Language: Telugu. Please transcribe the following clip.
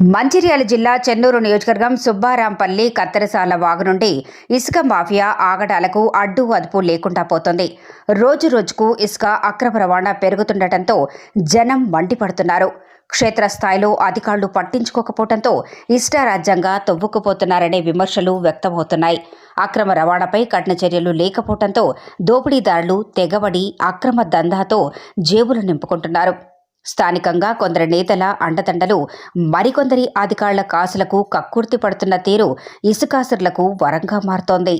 మంచిర్యాల జిల్లా చెన్నూరు నియోజకవర్గం సుబ్బారాంపల్లి కత్తెరసాల వాగు నుండి ఇసుక మాఫియా ఆగడాలకు అడ్డు అదుపు లేకుండా పోతుంది. రోజు రోజుకు ఇసుక అక్రమ రవాణా పెరుగుతుండటంతో జనం మండిపడుతున్నారు. క్షేత్రస్థాయిలో అధికారులు పట్టించుకోకపోవడంతో ఇష్టారాజ్యంగా తొవ్వుకుపోతున్నారనే విమర్శలు వ్యక్తమవుతున్నాయి. అక్రమ రవాణాపై కఠిన చర్యలు లేకపోవడంతో దోపిడీదారులు తెగబడి అక్రమ దందాతో జేబులు నింపుకుంటున్నారు. స్థానికంగా కొందరి నేతల అండదండలు మరికొందరి అధికారుల కాసులకు కక్కుర్తి పడుతున్న తీరు ఇసుకాసురులకు వరంగా మారుతోంది.